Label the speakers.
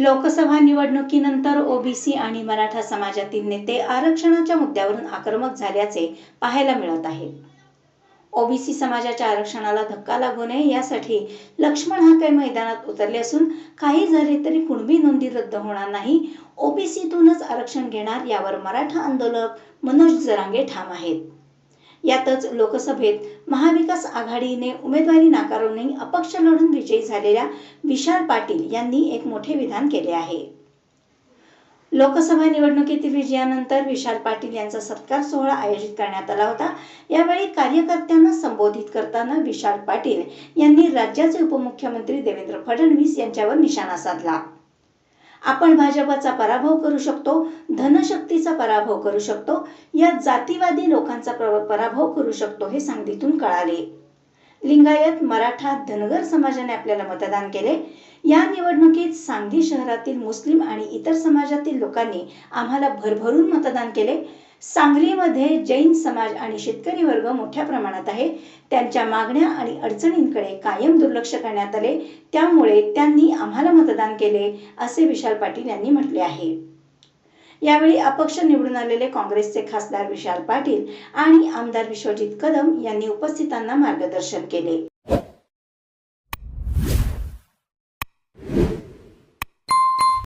Speaker 1: लोकसभा निवडणुकीनंतर ओबीसी आणि मराठा समाजातील नेते आरक्षणाच्या मुद्द्यावरून आक्रमक झाल्याचे पाहायला मिळत आहे. ओबीसी समाजाच्या आरक्षणाला धक्का लागू नये यासाठी लक्ष्मण हाके मैदानात उतरले असून काही झाले तरी कुणबी नोंदी रद्द होणार नाही. ओबीसीतूनच आरक्षण घेणार यावर मराठा आंदोलक मनोज जरांगे ठाम आहेत. यातच लोकसभेत महाविकास आघाडीने उमेदवारी नाकारूनही अपक्ष लढून विजयी झालेल्या विशाल पाटील यांनी एक मोठे विधान केले आहे. लोकसभा निवडणुकीतील विजयानंतर विशाल पाटील यांचा सत्कार सोहळा आयोजित करण्यात आला होता. यावेळी कार्यकर्त्यांना संबोधित करताना विशाल पाटील यांनी राज्याचे उपमुख्यमंत्री देवेंद्र फडणवीस यांच्यावर निशाणा साधला. आपण भाजपचा पराभव करू शकतो धनशक्तीचा पराभव करू शकतो या जातीवादी लोकांचा पराभव करू शकतो हे सांगलीतून कळाले. लिंगायत मराठा धनगर समाजाने आपल्याला मतदान केले. या निवडणुकीत सांगली शहरातील मुस्लिम आणि इतर समाजातील लोकांनी आम्हाला भरभरून मतदान केले. सांगलीमध्ये जैन समाज आणि शेतकरी वर्ग मोठ्या प्रमाणात आहे. त्यांच्या मागण्या आणि अडचणींकडे कायम दुर्लक्ष करण्यात आले. त्यामुळे त्यांनी आम्हाला मतदान केले असे विशाल पाटील यांनी म्हटले आहे. यावेळी अपक्ष निवडून आलेले काँग्रेसचे खासदार विशाल पाटील आणि आमदार विश्वजित कदम यांनी उपस्थितांना मार्गदर्शन केले.